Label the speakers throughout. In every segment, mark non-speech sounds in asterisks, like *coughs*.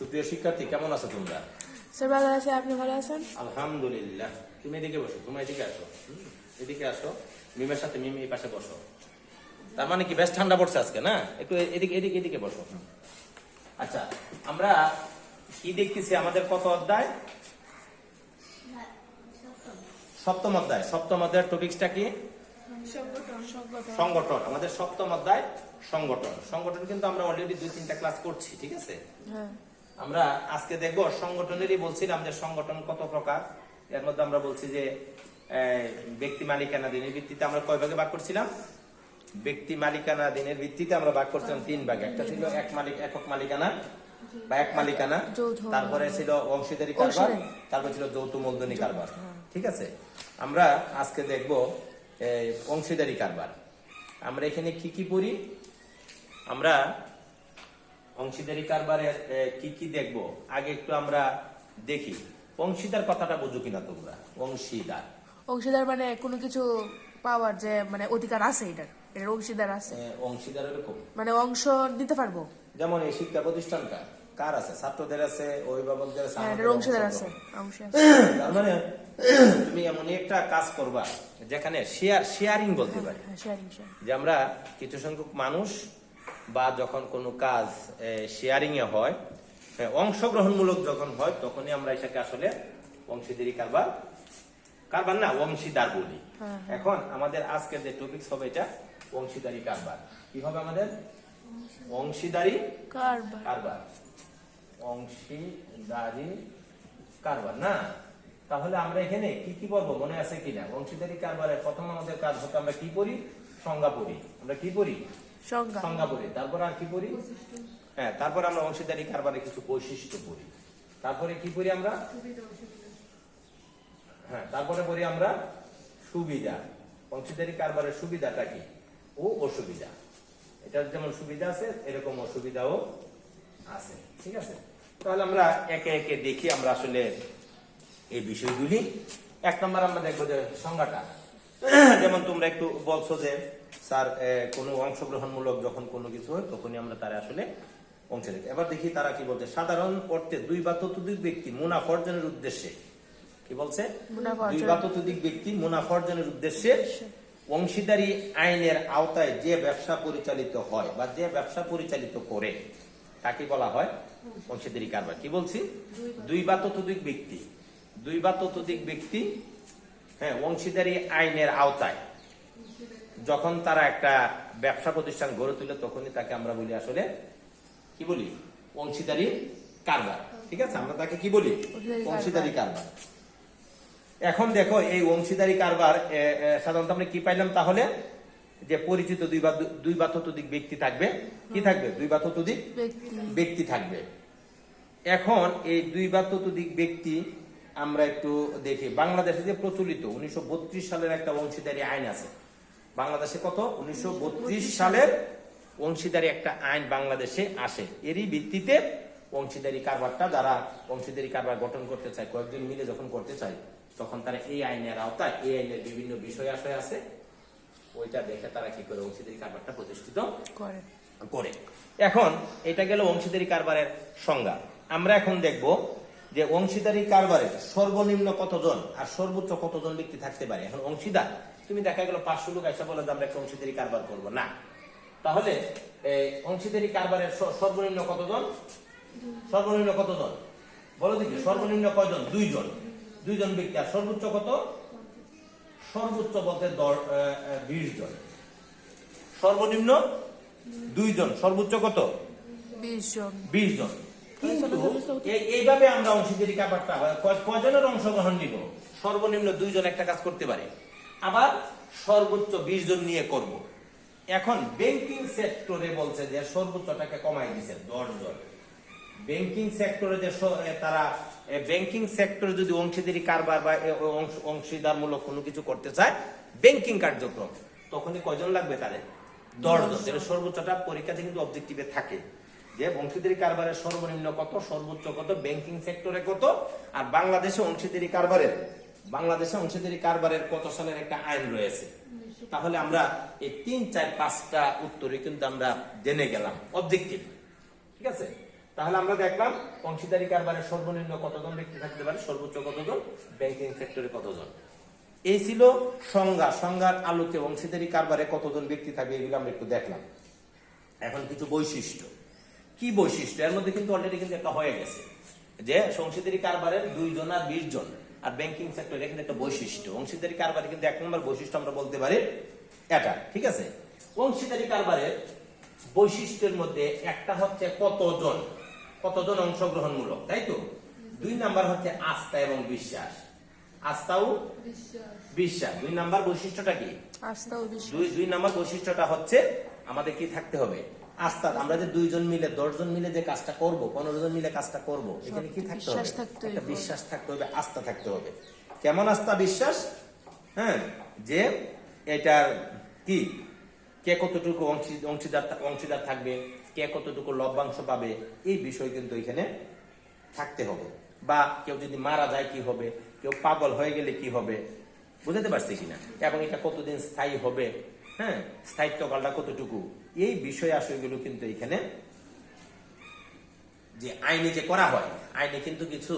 Speaker 1: সুপ্রিয় শিক্ষার্থী কেমন আছো তোমরা?
Speaker 2: স্যার ভালো আছে। আপনি ভালো আছেন?
Speaker 1: আলহামদুলিল্লাহ। তুমি এদিকে বসো তুমি এদিকে আসো। এদিকে আসো। মিমের সাথে মিম এই পাশে বসো। তার মানে কি বেশ ঠান্ডা পড়ছে আজকে না? একটু এদিকে এদিকে এদিকে বসো। আচ্ছা আমরা কি দেখতেছি? আমাদের কত অধ্যায়? সপ্তম অধ্যায়। সপ্তম অধ্যায়ের টপিক্সটা কি? সংগঠন আমাদের সপ্তম অধ্যায় সংগঠন। সংগঠন কিন্তু আমরা অলরেডি দুই তিনটা ক্লাস করছি ঠিক আছে?
Speaker 2: হ্যাঁ।
Speaker 1: আমরা আজকে দেখব সংগঠনেরই বলছিলাম যে সংগঠন কত প্রকার। এর মধ্যে আমরা বলছি যে ব্যক্তি মালিকানাধীনের ভিত্তিতে আমরা কয় ভাগে ভাগ করছিলাম? ব্যক্তি মালিকানাধীনের ভিত্তিতে আমরা ভাগ করছিলাম তিন ভাগে। একটা ছিল এক মালিক একক মালিকানা বা এক মালিকানা। তারপরে ছিল অংশীদারি কারবার। তারপর ছিল যৌথ মূলধনী কারবার। ঠিক আছে? আমরা আজকে দেখব অংশীদারি কারবার। আমরা এখানে কি কি পড়ি? আমরা অংশীদারি কারবারের এ, কি কি দেখব? আগে একটু আমরা দেখি। অংশীদার কথাটা বুঝো কিনা তোমরা? অংশীদার।
Speaker 2: অংশীদার মানে কোনো কিছু পাওয়ার যে মানে অধিকার আছে এটার? এটার অংশীদার আছে?
Speaker 1: অংশীদার এরকম।
Speaker 2: মানে অংশ নিতে পারব?
Speaker 1: যেমন এই শিক্ষা প্রতিষ্ঠানটা কার আছে? ছাত্রদের আছে অভিভাবকদের আছে
Speaker 2: হ্যাঁ অংশীদার আছে।
Speaker 1: তার মানে তুমি এমন একটা কাজ করবা যেখানে শেয়ার শেয়ারিং বলতে পারি।
Speaker 2: হ্যাঁ শেয়ারিং শেয়ারিং
Speaker 1: যে আমরা কিছু সংখ্যক মানুষ বা যখন কোনো কাজ শেয়ারিং এ হয় অংশগ্রহণমূলক যখন হয় তখনই আমরা এটাকে আসলে অংশীদারি কারবার কারবার না অংশীদার বলি।
Speaker 2: হ্যাঁ,
Speaker 1: এখন আমাদের আজকের যে টপিক হবে এটা অংশীদারি কারবার। কি হবে আমাদের? অংশীদারি
Speaker 2: কারবার।
Speaker 1: অংশীদারি কারবার না? তাহলে আমরা এখানে কি কি বলব? মনে আছে কিনা? অংশীদারি কারবারের প্রথম আমাদের কাজ হতে আমরা কি করি? সংজ্ঞা পড়ি। আমরা কি পড়ি
Speaker 2: সংজ্ঞা।
Speaker 1: পড়ি তারপর আর কি পড়ি? হ্যাঁ তারপর আমরা অংশীদারি কিছু বৈশিষ্ট্য পড়ি। তারপরে কি আমরা? হ্যাঁ তারপরে আমরা সুবিধা। অংশীদারি কারবারের সুবিধাটা কি? ও অসুবিধা। এটার যেমন সুবিধা আছে, এরকম অসুবিধাও আছে। ঠিক আছে? তাহলে আমরা একে একে দেখি আমরা আসলে এই বিষয়গুলি। এক নম্বর আমরা দেখব যে সংজ্ঞাটা। যেমন তোমরা একটু বলছো যে স্যার কোনো অংশগ্রহণমূলক যখন কোনো কিছু হয় তখনই আমরা তারা আসলে অংশ দেখি এবার দেখি তারা কি বলছে সাধারণ অর্থে দুই বা ততোধিক ব্যক্তি মুনাফা অর্জনের উদ্দেশ্যে কি বলছে? দুই বা ততোধিক ব্যক্তি মুনাফা অর্জনের উদ্দেশ্যে অংশীদারি আইনের আওতায় যে ব্যবসা পরিচালিত হয় বা যে ব্যবসা পরিচালিত করে তাকে বলা হয়? অংশীদারি কারবার। কি বলছি? দুই বা ততোধিক ব্যক্তি। দুই বা ততোধিক ব্যক্তি হ্যাঁ অংশীদারি আইনের আওতায়। যখন তারা একটা ব্যবসা প্রতিষ্ঠান গড়ে তুলে তখনই তাকে আমরা বলি আসলে কি বলি? অংশীদারি কারবার। ঠিক আছে? আমরা তাকে কি বলি?
Speaker 2: অংশীদারি কারবার।
Speaker 1: এখন দেখো এই অংশীদারি কারবার সাধারণত আমরা কি পাইলাম তাহলে? যে পরিচিত দুই বা দুই বা ততোধিক ব্যক্তি থাকবে। কি থাকবে? দুই বা ততোধিক
Speaker 2: ব্যক্তি।
Speaker 1: ব্যক্তি থাকবে। এখন এই দুই বা ততোধিক ব্যক্তি আমরা একটু দেখি। বাংলাদেশে যে প্রচলিত উনিশশো বত্রিশ সালের একটা অংশীদারি আইন আছে। বাংলাদেশে কত? উনিশশো বত্রিশ সালের অংশীদারি একটা আইন বাংলাদেশে আসে। এরই ভিত্তিতে অংশীদারি কারবারটা যারা অংশীদারি কারবার গঠন করতে চায় কয়েকজন মিলে যখন করতে চায় তখন তারা এই আইনের আওতায় এই আইনের বিভিন্ন বিষয় আশয় আছে। ওইটা দেখে তারা কি করে অংশীদারি কারবারটা প্রতিষ্ঠিত
Speaker 2: করে।
Speaker 1: করে। এখন এটা গেল অংশীদারি কারবারের সংজ্ঞা। আমরা এখন দেখব যে অংশীদারি কারবারের সর্বনিম্ন কতজন আর সর্বোচ্চ কতজন ব্যক্তি থাকতে পারে। এখন অংশীদার তুমি দেখা গেল পাঁচশো লোক এসে বলে যে আমরা একটা অংশীদারি কারবার করব। না। তাহলে এই অংশীদারি কারবারের সর্বনিম্ন কতজন? সর্বনিম্ন কতজন? বলো দেখি সর্বনিম্ন কয়জন? দুইজন। দুইজন ব্যক্তি। আর সর্বোচ্চ কত? সর্বোচ্চ বলতে বিশ জন। সর্বনিম্ন দুইজন। সর্বোচ্চ কত?
Speaker 2: বিশ জন।
Speaker 1: বিশ জন। কিন্তু এইভাবে আমরা অংশীদারি কারবারটা কজনের অংশগ্রহণ নিব? সর্বনিম্ন দুইজন একটা কাজ করতে পারে। আবার সর্বোচ্চ বিশ জন নিয়ে করব। এখন ব্যাংকিং সেক্টরে বলছে যে সর্বোচ্চটাকে কমাই দিছে দশ জন ব্যাংকিং সেক্টরে যে তারা ব্যাংকিং সেক্টরে যদি অংশীদারি কারবার বা অংশীদারমূলক কোনো কিছু করতে চায় ব্যাংকিং কার্যক্রম তখনই কজন লাগবে তাদের দশ জন যেটা সর্বোচ্চটা পরীক্ষাতে কিন্তু অবজেক্টিভে থাকে। যে অংশীদারি কারবারের সর্বনিম্ন কত সর্বোচ্চ কত ব্যাংকিং সেক্টরে কত আর বাংলাদেশে অংশীদারি কারবারের বাংলাদেশে অংশীদারি কারবারের কত সালের একটা আইন রয়েছে? তাহলে আমরা এই তিন, চার, পাঁচটা উত্তরে কিন্তু আমরা জেনে গেলাম অবজেক্টিভ ঠিক আছে? তাহলে আমরা দেখলাম অংশীদারি কারবারে সর্বনিম্ন কতজন ব্যক্তি থাকতে পারে? সর্বোচ্চ কতজন? ব্যাংকিং সেক্টরে কতজন? এই ছিল সংজ্ঞা। সংজ্ঞার আলোকে অংশীদারি কারবারে কতজন ব্যক্তি থাকবে এগুলো আমরা একটু দেখলাম। এখন কিছু বৈশিষ্ট্য। কি বৈশিষ্ট্য? এর মধ্যে কিন্তু অলরেডি কিন্তু একটা হয়ে গেছে। যে অংশীদারি কারবারের দুইজন আর বিশ জন। আর ব্যাংকিং সেক্টর এখানে একটা বৈশিষ্ট্য। অংশীদারি কারবারে কিন্তু এক নম্বর বৈশিষ্ট্য আমরা বলতে পারি এটা ঠিক আছে? অংশীদারি কারবারের বৈশিষ্ট্যের মধ্যে একটা হচ্ছে কতজন কতজন অংশগ্রহণমূলক তাই তো? দুই নাম্বার হচ্ছে আস্থা এবং বিশ্বাস। আস্থাও বিশ্বাস। দুই নাম্বার বৈশিষ্ট্যটা কি? দুই দুই নাম্বার বৈশিষ্ট্যটা হচ্ছে আমাদের কি থাকতে হবে? আস্থা আমরা যে দুইজন মিলে দশজন মিলে যে কাজটা করব পনেরো জন মিলে কাজটা করব এখানে কি থাকতে হবে? একটা বিশ্বাস থাকতে হবে আস্থা থাকতে হবে। কেমন আস্থা বিশ্বাস? হ্যাঁ যে এটার কি? কে কতটুকু অংশীদার অংশীদার থাকবে কে কতটুকু লভ্যাংশ পাবে এই বিষয় কিন্তু এখানে থাকতে হবে। বা কেউ যদি মারা যায় কি হবে? কেউ পাগল হয়ে গেলে কি হবে? বুঝতে পারছি কিনা? এবং এটা কতদিন স্থায়ী হবে? হ্যাঁ স্থায়িত্ব কালটা কতটুকু? এই বিষয় আশয়গুলো কিন্তু এখানে যে আইনে যে করা হয়, আইনে কিন্তু কিছু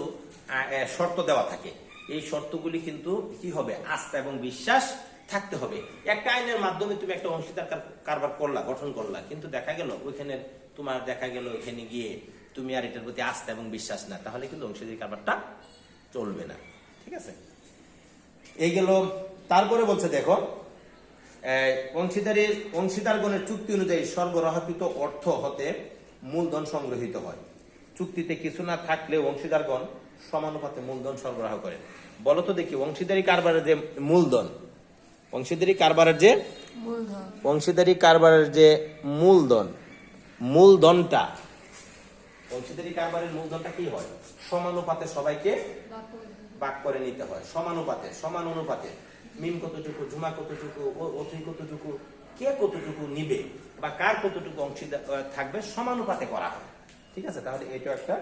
Speaker 1: শর্ত দেওয়া থাকে। এই শর্তগুলি কিন্তু কি হবে? আস্থা এবং বিশ্বাস থাকতে হবে। একটা আইনের মাধ্যমে তুমি একটা অংশীদার কারবার করলা, গঠন করলা, কিন্তু দেখা গেল ওইখানে তোমার দেখা গেল ওইখানে গিয়ে তুমি আর এটার প্রতি আস্থা এবং বিশ্বাস না, তাহলে কিন্তু অংশীদারি কারবারটা চলবে না। ঠিক আছে? এই গেল, তারপরে বলছে দেখো এই অংশীদারের অংশীদারগণের চুক্তি অনুযায়ী সরবরাহকৃত অর্থ হতে মূলধন সংগ্রহিত হয়। চুক্তিতে কিছু না থাকলে অংশীদারগণ সমানুপাতে মূলধন সরবরাহ করে বলতো দেখি অংশীদারি কারবারের যে মূলধন অংশীদারি কারবারের যে
Speaker 2: মূলধন।
Speaker 1: অংশীদারি কারবারের যে মূলধন মূলধনটা অংশীদারি কারবারের মূলধনটা কি হয়? সমানুপাতে সবাইকে ভাগ করে নিতে হয়। সমানুপাতে সমান অনুপাতে। মিম কতটুকু ঝুমা কতটুকু অথই কতটুকু, কে কতটুকু নিবে বা কার কতটুকু অংশীদার থাকবে সমানুপাতে করা হয়। ঠিক আছে? তাহলে এটা একটা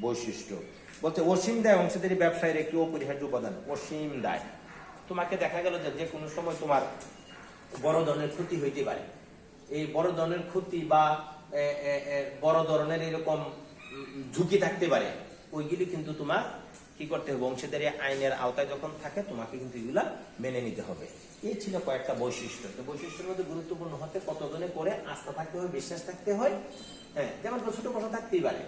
Speaker 1: বৈশিষ্ট্য। বলছে, অসীম দায় অংশীদারি ব্যবসায়ের একটি অপরিহার্য উপাদান, অসীম দায়। তোমাকে দেখা গেল যে কোনো সময় তোমার বড় ধরনের ক্ষতি হইতে পারে। এই বড় ধরনের ক্ষতি বা বড় ধরনের এরকম ঝুঁকি থাকতে পারে। ওইগুলি কিন্তু তোমার কি করতে হবে? অংশীদারি আইনের আওতায় যখন থাকে, তোমাকে কিন্তু এগুলা মেনে নিতে হবে। এই ছিল কয়েকটা বৈশিষ্ট্য। তো বৈশিষ্ট্যের মধ্যে গুরুত্বপূর্ণ হতে কতজনে করে আস্থা থাকতে হয়, বিশ্বাস থাকতে হয়। হ্যাঁ যেমন ছোট প্রশ্ন থাকতেই পারে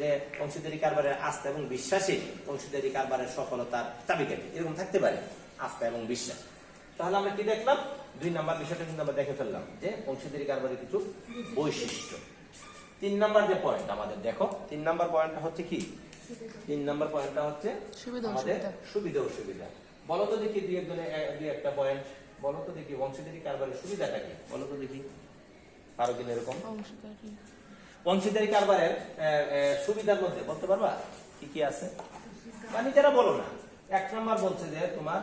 Speaker 1: যে অংশীদারি কারবারের আস্থা এবং বিশ্বাসে অংশীদারি কারবারের সফলতার চাবিকাঠি এরকম থাকতে পারে, আস্থা এবং বিশ্বাস। তাহলে আমরা কি দেখলাম? দুই নাম্বার বিষয়টা কিন্তু আমরা দেখে ফেললাম যে অংশীদারি কারবারের কিছু বৈশিষ্ট্য। তিন নাম্বার যে পয়েন্ট আমাদের, দেখো, তিন নাম্বার পয়েন্টটা হচ্ছে কি? তিন নম্বর পয়েন্টটা হচ্ছে
Speaker 2: সুবিধা
Speaker 1: আমাদের
Speaker 2: অসুবিধা।
Speaker 1: সুবিধা অসুবিধা। বলো তো দেখি দুই একজনে দুই একটা পয়েন্ট বলো তো দেখি অংশীদারি কারবারের সুবিধাটা কি? বলো তো দেখি। আরও কিনা এরকম?
Speaker 2: অংশীদারি
Speaker 1: কারবারের সুবিধার মধ্যে বলতে পারবা? কি কি আছে? মানে যারা বলো না। এক নম্বর বলছে যে তোমার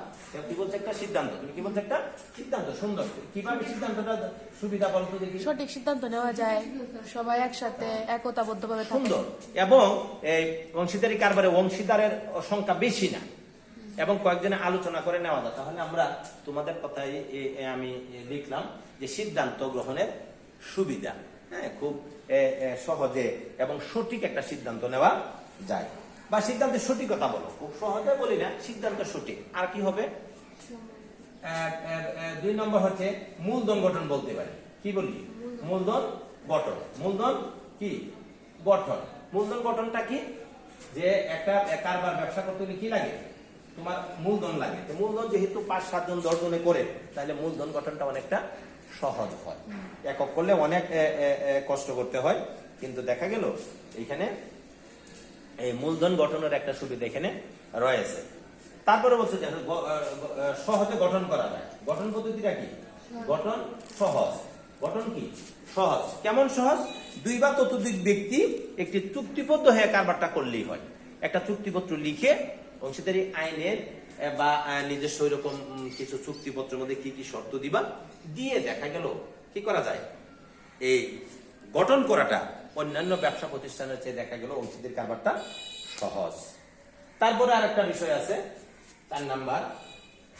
Speaker 1: কি বলছে একটা সিদ্ধান্ত? তুমি কি বলছে একটা সিদ্ধান্ত? সুন্দর কীভাবে সিদ্ধান্তটা সুবিধা বলতো দেখি।
Speaker 2: সঠিক সিদ্ধান্ত নেওয়া যায়। সবাই একসাথে একতাবদ্ধভাবে
Speaker 1: সুন্দর। এবং এই অংশীদারি কারবারে অংশীদারের সংখ্যা বেশি না। এবং কয়েকজনে আলোচনা করে নেওয়া যায়। তাহলে আমরা তোমাদের এ আমি লিখলাম যে সিদ্ধান্ত গ্রহণের সুবিধা। হ্যাঁ খুব সহজে এবং সঠিক একটা সিদ্ধান্ত নেওয়া যায়। বা সিদ্ধান্তের সঠিকতা বলো। খুব সহজে বলি না সিদ্ধান্ত সঠিক। আর কি হবে? দুই নম্বর হচ্ছে মূলধন গঠন বলতে পারি। কি বলি? মূলধন গঠন। মূলধন কি? গঠন। মূলধন গঠনটা কি? যে একটা কারবার ব্যবসা করতে হলে কি লাগে? তোমার মূলধন লাগে। তো মূলধন যেহেতু পাঁচ সাতজন দশ জনে করে, তাহলে মূলধন গঠনটা অনেকটা সহজ হয়। একক করলে অনেক কষ্ট করতে হয়। কিন্তু দেখা গেল এখানে এই মূলধন গঠনের একটা সুবিধা এখানে রয়েছে। তারপরে বলছে যে সহজে গঠন করা যায়। গঠন পদ্ধতিটা কি? গঠন সহজ। গঠন কি? সহজ। কেমন সহজ? দুই বা ততোধিক ব্যক্তি একটি চুক্তিবদ্ধ হয়ে কারবারটা করলেই হয়। একটা চুক্তিপত্র লিখে অংশীদারি আইনের বা নিজস্ব এরকম কিছু চুক্তিপত্রের মধ্যে কি কি শর্ত দিবা? দিয়ে দেখা গেল, কি করা যায়? এই গঠন করাটা অন্যান্য ব্যবসা প্রতিষ্ঠানের চেয়ে দেখা গেল অংশীদের কারবারটা সহজ। তারপরে আরেকটা বিষয় আছে, তার নাম্বার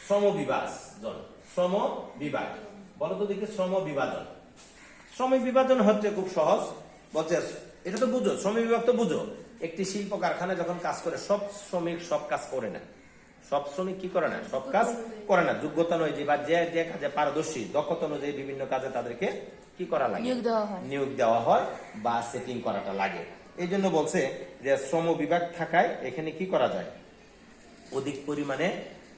Speaker 1: শ্রম বিভাজন শ্রম বিভাগ বলো তো দেখি শ্রম বিভাজন শ্রম বিভাজন হচ্ছে খুব সহজ, বলছে, এটা তো বুঝো শ্রমিক বিভাগ তো বুঝো। একটি শিল্প কারখানায় যখন কাজ করে, সব শ্রমিক সব কাজ করে না। সব শ্রমিক কি করে না? সব কাজ করে না। যোগ্যতা অনুযায়ী বা যে যে কাজে পারদর্শী, দক্ষতা অনুযায়ী বিভিন্ন কাজে তাদেরকে কি করা লাগে?
Speaker 2: নিয়োগ দেওয়া হয়।
Speaker 1: নিয়োগ দেওয়া হয় বা সেটিং করাটা লাগে। এই জন্য বলছে যে শ্রম বিভাগ থাকায় এখানে কি করা যায়? অধিক পরিমাণে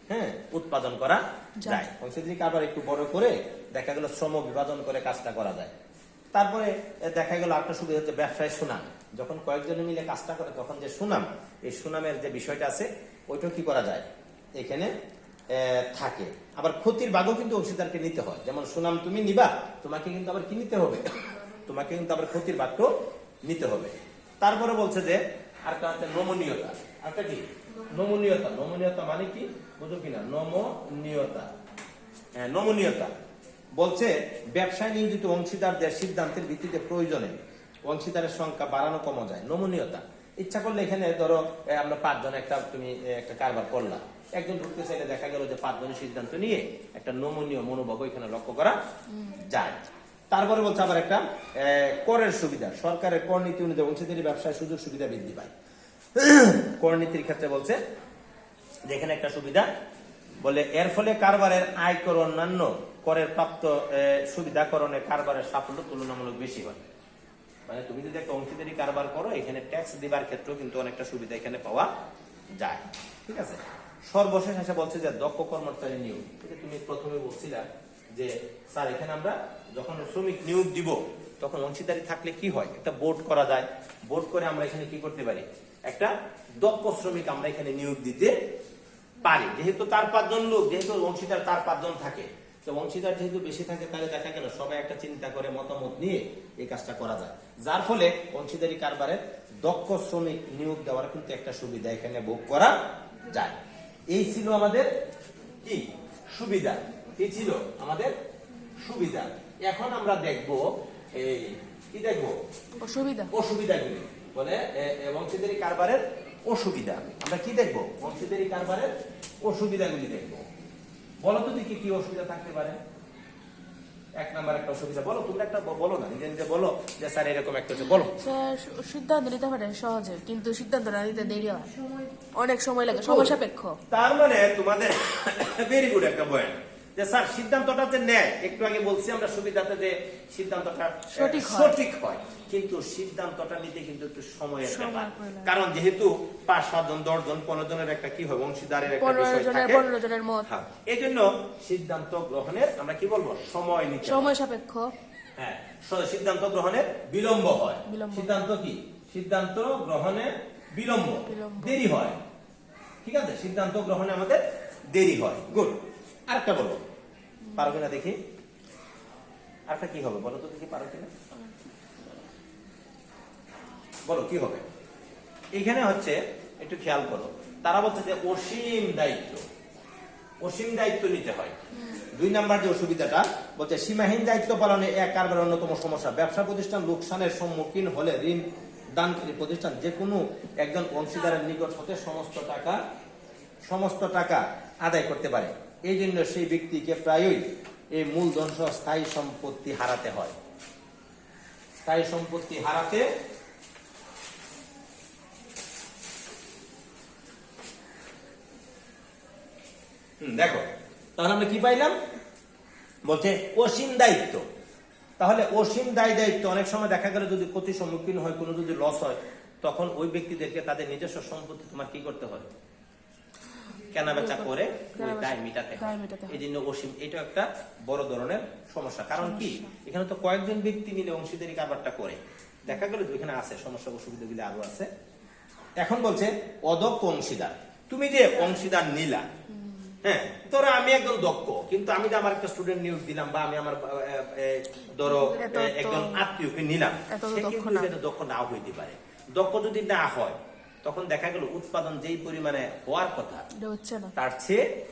Speaker 1: হ্যাঁ উৎপাদন করা
Speaker 2: যায়।
Speaker 1: অংশীদারিকে আবার একটু বড় করে দেখা গেল শ্রম বিভাজন করে কাজটা করা যায়। তারপরে দেখা গেল একটা সুবিধা হচ্ছে ব্যবসায় সুনাম। যখন কয়েকজনে মিলে কাজটা করে তখন যে সুনাম এই সুনামের যে বিষয়টা আছে ওইটাও কি করা যায়? এখানে থাকে। আবার ক্ষতির ভাগও কিন্তু অংশীদারকে নিতে হয়। যেমন সুনাম তুমি নিবা তোমাকে কিন্তু আবার কি নিতে হবে? তোমাকে কিন্তু আবার ক্ষতির ভাগটাও নিতে হবে। তারপরে বলছে যে আরেকটা হচ্ছে নমনীয়তা। আরেকটা কি? নমনীয়তা। নমনীয়তা মানে কি? বুঝো কিনা নমনীয়তা। হ্যাঁ, নমনীয়তা। বলছে ব্যবসায় নিয়োজিত অংশীদারদের সিদ্ধান্তের ভিত্তিতে প্রয়োজনে অংশীদারের সংখ্যা বাড়ানো কমা যায়। নমনীয়তা। ইচ্ছা করলে এখানে ধরো আমরা পাঁচজন একটা তুমি একটা কারবার করলা। একজন ঢুকতে চাইলে দেখা গেল যে পাঁচজনের সিদ্ধান্ত নিয়ে একটা নমনীয় মনোভাব এখানে লক্ষ্য করা যায়। তারপরে বলছে আবার একটা করের সুবিধা। সরকারের কর নীতি অনুযায়ী অংশীদারি ব্যবসায় সুযোগ সুবিধা বৃদ্ধি পায়। *clears throat* কর নীতির ক্ষেত্রে বলছে, যে এখানে একটা সুবিধা, বলে এর ফলে কারবারের আয় কর অন্যান্য করের প্রাপ্ত সুবিধাকরণে কারবারের সাফল্য তুলনামূলক বেশি হয়। মানে তুমি যদি একটা অংশীদারি কারবার করো, এখানে ট্যাক্স দিবার ক্ষেত্রেও কিন্তু অনেকটা সুবিধা এখানে পাওয়া যায়। ঠিক আছে? সর্বশেষ এসে বলছে যে দক্ষ কর্মচারী নিয়োগ। তুমি প্রথমে বলছিলা যে, স্যার, এখানে আমরা যখন শ্রমিক নিয়োগ দিব, তখন অংশীদারি থাকলে কি হয়? একটা বোর্ড করা যায়। বোর্ড করে আমরা এখানে কি করতে পারি? একটা দক্ষ শ্রমিক আমরা এখানে নিয়োগ দিতে পারি। যেহেতু তার পাঁচজন লোক, যেহেতু অংশীদার তার পাঁচজন থাকে, তো অংশীদার যেহেতু বেশি থাকে, তাহলে দেখা গেল সবাই একটা চিন্তা করে, মতামত নিয়ে এই কাজটা করা যায়। যার ফলে অংশীদারি কারবারের দক্ষ শ্রমিক নিয়োগ দেওয়ার কিন্তু একটা সুবিধা এখানে ভোগ করা যায়। এই ছিল আমাদের কি? সুবিধা। এই ছিল আমাদের সুবিধা। এখন আমরা দেখব এই কি দেখব?
Speaker 2: অসুবিধা।
Speaker 1: অসুবিধাগুলি। বলে বংশীদারি কারবারের অসুবিধা। আমরা কি দেখব? বংশীদারি কারবারের অসুবিধাগুলি দেখব। বলো তো দেখি কি অসুবিধা থাকতে পারে। এক নাম্বার একটা অসুবিধা বলো তোমরা একটা বলো না নিজে নিজে বলো যে স্যার এরকম একটা হচ্ছে বলো।
Speaker 2: স্যার সিদ্ধান্ত নিতে পারে সহজে কিন্তু সিদ্ধান্ত না নিতে দেরি হয়। অনেক সময় লাগে সময় সাপেক্ষ।
Speaker 1: তার মানে তোমাদের *coughs* ভেরি গুড একটা বয়ান যে স্যার সিদ্ধান্তটা যে নেয় একটু আগে বলছি আমরা সুবিধাতে যে সিদ্ধান্তটা
Speaker 2: সঠিক হয়।
Speaker 1: কিন্তু সিদ্ধান্তটা নিতে কিন্তু একটু সময়ের ব্যাপার। কারণ যেহেতু পাঁচ সাতজন দশ জন পনেরো জনের একটা কি হয় অংশীদারের একটা বিষয় থাকে। হ্যাঁ। এই জন্য সিদ্ধান্ত গ্রহণের আমরা কি বলব? সময় নিতে
Speaker 2: সময় সাপেক্ষ।
Speaker 1: হ্যাঁ। সিদ্ধান্ত গ্রহণের বিলম্ব হয়। সিদ্ধান্ত কি? সিদ্ধান্ত গ্রহণে বিলম্ব।
Speaker 2: বিলম্ব।
Speaker 1: দেরি হয়। ঠিক আছে? সিদ্ধান্ত গ্রহণে আমাদের দেরি হয়। গুড। আরেকটা বলো পারো কিনা দেখি। আরেকটা কি হবে? বলো তো দেখি পারো কিনা। বলো, কি হবে? এখানে হচ্ছে, একটু খেয়াল করো। তারা বলছে যে অসীম দায়িত্ব। অসীম দায়িত্ব নিতে হয়। দুই নাম্বার যে অসুবিধাটা, বলছে সীমাহীন দায়িত্ব পালনে এক কারবার অন্যতম সমস্যা। ব্যবসা প্রতিষ্ঠান লোকসানের সম্মুখীন হলে ঋণ দানকারী প্রতিষ্ঠান যে কোনো একজন অংশীদারের নিকট হতে সমস্ত টাকা সমস্ত টাকা আদায় করতে পারে। এই জন্য সেই ব্যক্তিকে প্রায়ই এই মূলধন সহ স্থায়ী সম্পত্তি হারাতে হয়। স্থায়ী সম্পত্তি হারাতে দেখো, তাহলে আমরা কি পাইলাম? বলছে অসীম দায়িত্ব। তাহলে অসীম দায় দায়িত্ব অনেক সময় দেখা গেল যদি ক্ষতির সম্মুখীন হয়, কোনো যদি লস হয়, তখন ওই ব্যক্তিদেরকে তাদের নিজস্ব সম্পত্তি তোমার কি করতে হয়? কেনা বেচা করে ওই দায় মিটাতে হয়। এই জন্য অসীম এটা একটা বড় ধরনের সমস্যা। কারণ কি? এখানে তো কয়েকজন ব্যক্তি মিলে অংশীদারি কারবারটা করে। দেখা গেল যে ওখানে আছে সমস্যা অসুবিধাগুলি আরও আছে। এখন বলছে অদক্ষ অংশীদার। তুমি যে অংশীদার নিলা হ্যাঁ ধরো আমি একজন দক্ষ কিন্তু আমি যে আমার একটা স্টুডেন্ট নিয়োগ দিলাম বা আমি আমার ধরো একজন আত্মীয়কে নিলাম সে
Speaker 2: দক্ষ
Speaker 1: কিন্তু
Speaker 2: না।
Speaker 1: দক্ষ নাও হইতে পারে। দক্ষ যদি না হয় তখন দেখা গেল উৎপাদন যেই পরিমাণে হওয়ার কথা তার চেয়ে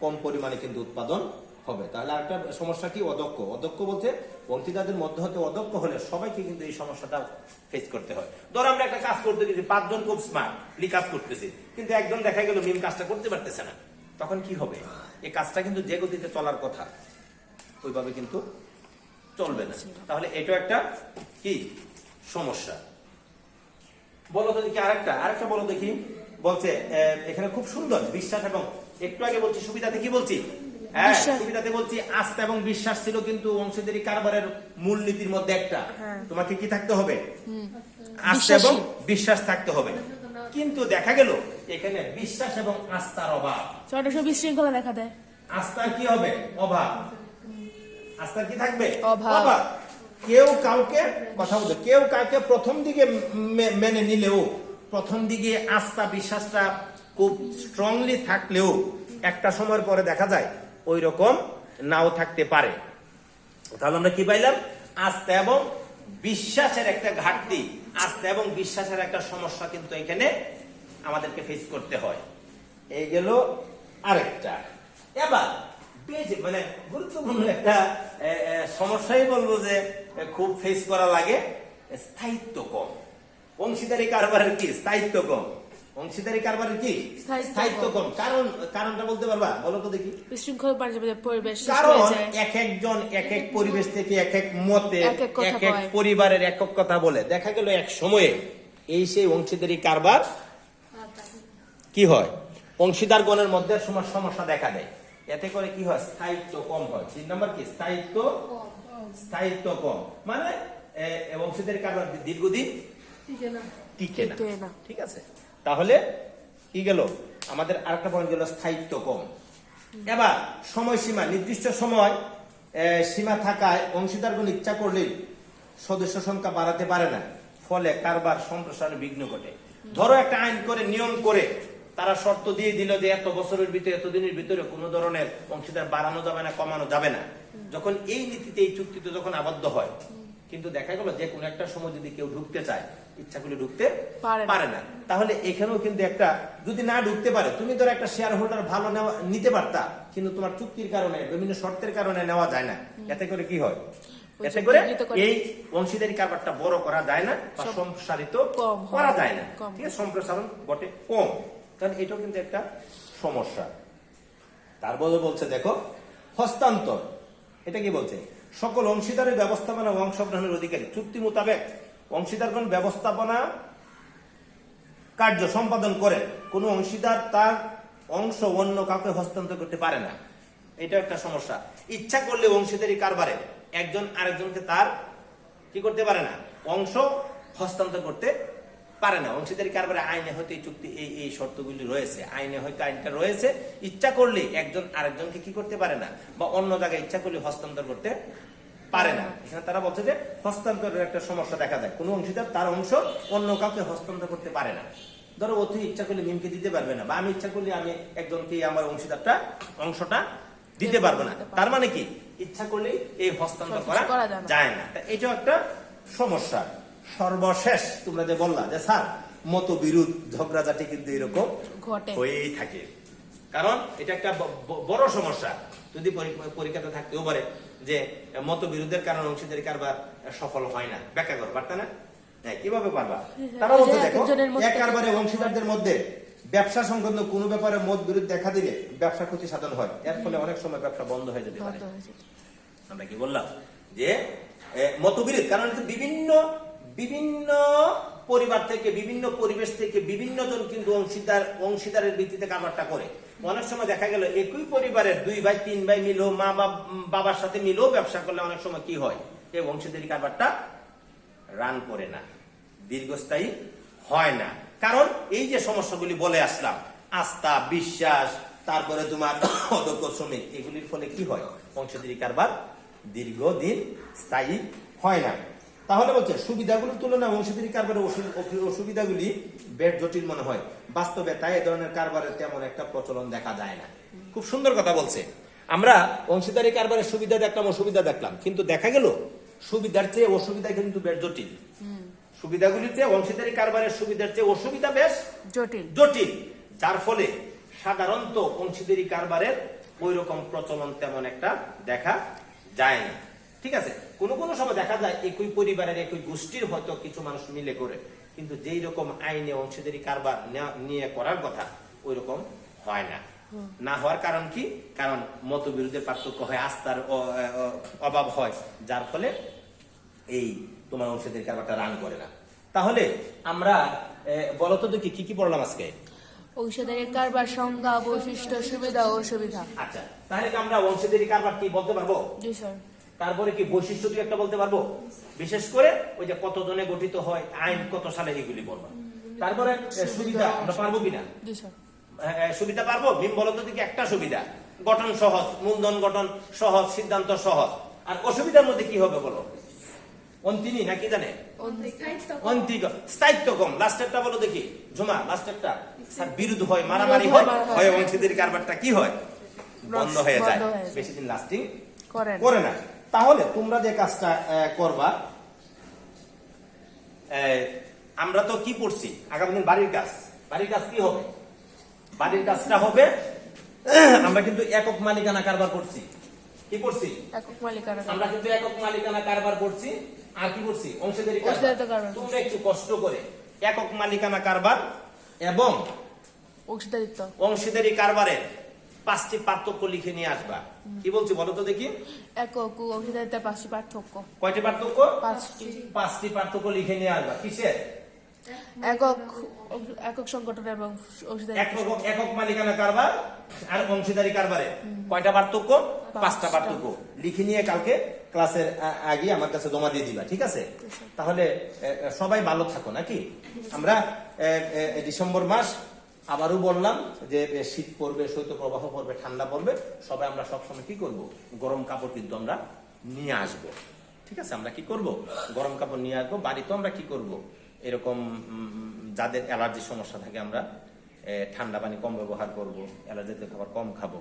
Speaker 1: কম পরিমাণে কিন্তু উৎপাদন হবে। তাহলে একটা সমস্যা কি? অদক্ষ। অদক্ষ বলতে অংশীদারদের মধ্যে হতে অদক্ষ হলে সবাইকে কিন্তু এই সমস্যাটা ফেস করতে হয়। ধরো আমরা একটা কাজ করতে গেছি পাঁচজন খুব স্মার্ট কাজ করতেছি। কিন্তু একজন দেখা গেল মিম কাজটা করতে পারতেছে না। তখন কি হবে? এই কাজটা কিন্তু যে গতিতে চলার কথা ওইভাবে কিন্তু চলবে না। তাহলে এটা একটা কি? সমস্যা। বলো তো দেখি আরেকটা আরেকটা বলো দেখি। বলছে এখানে খুব সুন্দর বিশ্বাস এবং একটু আগে বলছি সুবিধাতে কি বলছি? হ্যাঁ। সুবিধাতে বলছি আস্থা এবং বিশ্বাস ছিল কিন্তু অংশীদারি কারবারের মূলনীতির মধ্যে একটা।
Speaker 2: হ্যাঁ।
Speaker 1: তোমাকে কি থাকতে হবে? আস্থা এবং বিশ্বাস। থাকতে হবে। কিন্তু দেখা গেল এখানে বিশ্বাস এবং আস্থার অভাব।
Speaker 2: বিশৃঙ্খলা দেখা দেয়।
Speaker 1: আস্থার কি হবে? অভাব। আস্থার কি থাকবে?
Speaker 2: অভাব।
Speaker 1: কেউ কাউকে, কথা বলতে, কেউ কাউকে প্রথম দিকে মেনে নিলেও, প্রথম দিকে আস্থা, বিশ্বাসটা খুব স্ট্রংলি থাকলেও একটা সময়ের পরে দেখা যায় ওই রকম নাও থাকতে পারে। তাহলে আমরা কি পাইলাম? আস্থা এবং বিশ্বাসের একটা ঘাটতি, আস্থা এবং বিশ্বাসের একটা সমস্যা কিন্তু এখানে আমাদেরকে ফেস করতে হয়। এই গেল আরেকটা। এবার মানে গুরুত্বপূর্ণ একটা সমস্যাই বলব যে খুব ফেস করা লাগে। স্থায়িত্ব কম। অংশীদারি কারবারের কি? স্থায়িত্ব কম। অংশীদারি কারবারের কি?
Speaker 2: স্থায়িত্ব
Speaker 1: কম। কারণ কারণটা বলতে পারবা? বলো তো দেখি।
Speaker 2: বিশৃঙ্খল পরিবেশ
Speaker 1: কারণ এক একজন এক এক পরিবেশ থেকে এক এক মতে
Speaker 2: এক এক।
Speaker 1: পরিবারের এক এক কথা বলে। দেখা গেল এক সময়ে এই সেই অংশীদারি কারবার কি হয়? অংশীদারগণের মধ্যে সময় সমস্যা দেখা দেয়। এতে করে কি হয়? স্থায়িত্ব কম হয়। তিন নম্বর কি? স্থায়িত্ব স্থায়িত্ব কম। মানে অংশীদারি কারবার দীর্ঘদিন টিকে না। ঠিক আছে? তাহলে কি গেল? আমাদের আরেকটা পয়েন্ট গেল স্থায়িত্ব কম। এবার সময়সীমা নির্দিষ্ট সময় সীমা থাকায় অংশীদারগণ ইচ্ছা করলেই সদস্য সংখ্যা বাড়াতে পারে না। ফলে কারবার সম্প্রসারণে বিঘ্ন ঘটে। ধরো একটা আইন করে নিয়ম করে তারা শর্ত দিয়ে দিল যে এত বছরের ভিতরে এতদিনের ভিতরে কোনো ধরনের অংশীদার বাড়ানো যাবে না কমানো যাবে না। যখন এই নীতিতে এই চুক্তিতে যখন আবদ্ধ হয় কিন্তু দেখা গেল যে কোনো একটা সময় যদি কেউ ঢুকতে চায় ইচ্ছা করলে ঢুকতে
Speaker 2: পারে না।
Speaker 1: তাহলে এখানেও কিন্তু একটা যদি না ঢুকতে পারে তুমি ধরো একটা শেয়ার হোল্ডার ভালো নিতে পারতা কিন্তু তোমার চুক্তির কারণে বিভিন্ন শর্তের কারণে নেওয়া যায় না। এতে করে কি হয়? এতে করে এই অংশীদারি কারবারটা বড় করা যায় না বা সম্প্রসারিত করা যায় না। ঠিক আছে? সম্প্রসারণ ঘটে কম। কারণ এটাও কিন্তু একটা সমস্যা। তারপরে বলছে দেখো হস্তান্তর। এটা কি বলছে? সকল অংশীদারের ব্যবস্থাপনা অংশগ্রহণের অধিকারী। চুক্তি মোতাবেক অংশীদারগণ ব্যবস্থাপনা কার্য সম্পাদন করে কোনো অংশীদার তার অংশ অন্য কাউকে হস্তান্তর করতে পারে না। এটা একটা সমস্যা। ইচ্ছা করলে অংশীদারি কারবারে একজন আরেকজনকে তার কি করতে পারে না? অংশ হস্তান্তর করতে পারে না। অংশীদারি কারবারে আইনে হয়তো এই চুক্তি এই এই শর্তগুলি রয়েছে। আইনে হয়তো আইনটা রয়েছে। ইচ্ছা করলে একজন আরেকজনকে কি করতে পারে না? বা অন্য জায়গায় ইচ্ছা করলে হস্তান্তর করতে পারে না। এখানে তারা বলছে যে হস্তান্তরের একটা সমস্যা দেখা যায়। কোনো অংশীদার তার অংশ অন্য কাউকে হস্তান্তর করতে পারে না। ধরো ও তুই ইচ্ছা করলে মিমকে দিতে পারবে না বা আমি ইচ্ছা করলে আমি একজনকে আমার অংশীদারটা অংশটা দিতে পারব না। তার মানে কি? ইচ্ছা করলেই এই হস্তান্তর করা
Speaker 2: যায় না।
Speaker 1: এটাও একটা সমস্যা। সর্বশেষ তোমরা যে বললা যে স্যার মতবিরোধ ঝগড়াঝাটি কিন্তু এরকম হয়েই থাকে। কারণ এটা একটা বড় সমস্যা। যদি পরীক্ষাতে থাকতেও পারে যে মতবিরোধের কারণে অংশীদারি কারবার সফল হয় না। ব্যাখ্যা করো পারতা না? হ্যাঁ, কীভাবে পারবা? তারা বলছে দেখো এক কারবারে অংশীদারদের মধ্যে ব্যবসা সংক্রান্ত কোনো ব্যাপারে মত বিরোধ দেখা দিলে ব্যবসা ক্ষতি সাধন হয়। এর ফলে অনেক সময় ব্যবসা বন্ধ হয়ে যেতে পারে। আমরা কি বললাম? যে মতবিরোধ কারণ বিভিন্ন বিভিন্ন পরিবার থেকে, বিভিন্ন পরিবেশ থেকে বিভিন্ন জন কিন্তু অংশীদার, অংশীদারের ভিত্তিতে কারবারটা করে। অনেক সময় দেখা গেল একই পরিবারের দুই ভাই, তিন ভাই মিলো মা বাব- বাবার সাথে মিলেও ব্যবসা করলে অনেক সময় কি হয়? এই অংশীদারি কারবারটা রান করে না, দীর্ঘস্থায়ী হয় না। কারণ এই যে সমস্যাগুলি বলে আসলাম, আস্থা, বিশ্বাস, তারপরে তোমার *coughs* অদক্ষ শ্রমিক, এগুলির ফলে কি হয়? অংশীদারি কারবার দীর্ঘদিন স্থায়ী হয় না। তাহলে বলছে সুবিধাগুলোর তুলনায় অংশীদারি কারবারের অসু- অসু- অসুবিধাগুলি বেশ জটিল মনে হয়। বাস্তবে তাই এ ধরনের কারবারের তেমন একটা প্রচলন দেখা যায় না। খুব সুন্দর কথা বলছে। আমরা অংশীদারি কারবারের সুবিধা দেখলাম অসুবিধা দেখলাম। কিন্তু দেখা গেল সুবিধার চেয়ে অসুবিধা কিন্তু বেশ জটিল। সুবিধাগুলিতে অংশীদারি কারবারের সুবিধার চেয়ে অসুবিধা বেশ
Speaker 2: জটিল।
Speaker 1: জটিল। যার ফলে সাধারণত অংশীদারি কারবারের ওই রকম প্রচলন তেমন একটা দেখা যায় না। ঠিক আছে? কোনো কোনো সময় দেখা যায় একই পরিবারের একই গোষ্ঠীর হয়তো কিছু মানুষ মিলে করে। কিন্তু যেই রকম আইনে অংশীদারি কারবার নিয়ে করার কথা ওই রকম হয় না। না হওয়ার কারণ কি? কারণ মতবিরোধের পার্থক্য হয় আস্থার অভাব হয় যার ফলে এই তোমার অংশীদারি কারবারটা রান করে না। তাহলে আমরা এ, বলো তো দেখি কি কি পড়লাম আজকে?
Speaker 2: ঔষধের কারবার সংজ্ঞা বৈশিষ্ট্য সুবিধা অসুবিধা।
Speaker 1: আচ্ছা তাহলে আমরা অংশীদারি কারবার কি বলতে পারব?
Speaker 2: জি স্যার।
Speaker 1: তারপরে কি বৈশিষ্ট্য দুই একটা বলতে পারব? বিশেষ করে ওই যে কত জনে গঠিত হয় আইন কত সালে এগুলি বলব। তারপরে সুবিধা আমরা পারব কিনা সুবিধা পারব? ভীম বলো তো দেখি একটা সুবিধা। গঠন সহজ মূলধন গঠন সহজ সিদ্ধান্ত সহজ। আর অসুবিধার মধ্যে কি হবে বলো? অন্তিনি নাকি জানে? অন্তিক স্থায়িত্ব কম। লাস্টেরটা বলো দেখি। ঝুমা লাস্টেরটা স্যার বিরোধ হয় মারামারি হয়
Speaker 2: হয়,
Speaker 1: অংশীদারি কারবারটা কি হয়? বন্ধ হয়ে যায়
Speaker 2: বন্ধ হয়ে যায়।
Speaker 1: বেশি দিন লাস্টিং করে না। তাহলে তোমরা যে কাজটা করবা আমরা তো কি পড়ছি? আগামী দিন বাড়ির কাজ। বাড়ির কাজ কি হবে? বাড়ির কাজটা হবে আমরা কিন্তু একক মালিকানা কারবার করছি। কি করছি?
Speaker 2: একক মালিকানা
Speaker 1: আমরা কিন্তু একক মালিকানা কারবার করছি। আর কি করছি? অংশীদারি কারবার। তোমরা একটু কষ্ট করে একক মালিকানা কারবার এবং
Speaker 2: অংশীদারিত্ব।
Speaker 1: অংশীদারি কারবারের পাঁচটি পার্থক্য লিখে নিয়ে আসবা। কি বলছি বলো তো দেখি।
Speaker 2: একক পাঁচটি পার্থক্য।
Speaker 1: কয়টি পার্থক্য?
Speaker 2: পাঁচটি।
Speaker 1: পাঁচটি পার্থক্য লিখে নিয়ে আসবা। কিসের?
Speaker 2: একক একক সংগঠন এবং
Speaker 1: একক একক মালিকানা কারবার আর অংশীদারি কারবারে। কয়টা পার্থক্য? পাঁচটা। পার্থক্য। লিখে নিয়ে কালকে ক্লাসের আগে আমার কাছে জমা দিয়ে দিবা ঠিক আছে? তাহলে সবাই ভালো থাকো নাকি? আমরা ডিসেম্বর মাস আবারও বললাম যে শীত পড়বে শৈত্য প্রবাহ পড়বে, ঠান্ডা পড়বে, সবাই আমরা সবসময় কি করব? গরম কাপড় কিন্তু আমরা নিয়ে আসব। ঠিক আছে? আমরা কি করব? গরম কাপড় নিয়ে আসব। বাড়িতেও আমরা কি করব? এরকম যাদের অ্যালার্জির সমস্যা থাকে আমরা ঠান্ডা পানি কম ব্যবহার করব, অ্যালার্জিতে খাবার কম খাব।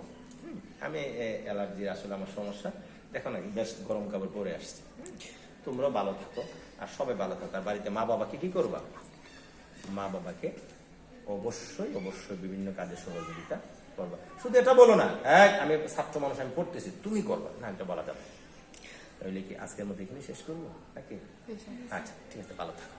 Speaker 1: আমি অ্যালার্জির আসলে আমার সমস্যা। দেখো না, বেশ গরম কাপড় পরে আসছে। তোমরাও ভালো থাকো, আর সবাই ভালো থাকো। আর বাড়িতে মা বাবাকে কি করবা? মা বাবাকে অবশ্যই অবশ্যই বিভিন্ন কাজে সহযোগিতা করবা। শুধু এটা বলো না এক আমি ছাত্র মানুষ আমি পড়তেছি তুমি করবা। না এটা বলা যাবে। তাহলে কি আজকের মধ্যে এখানে শেষ করব? নাকি? আচ্ছা ঠিক আছে ভালো থাকো।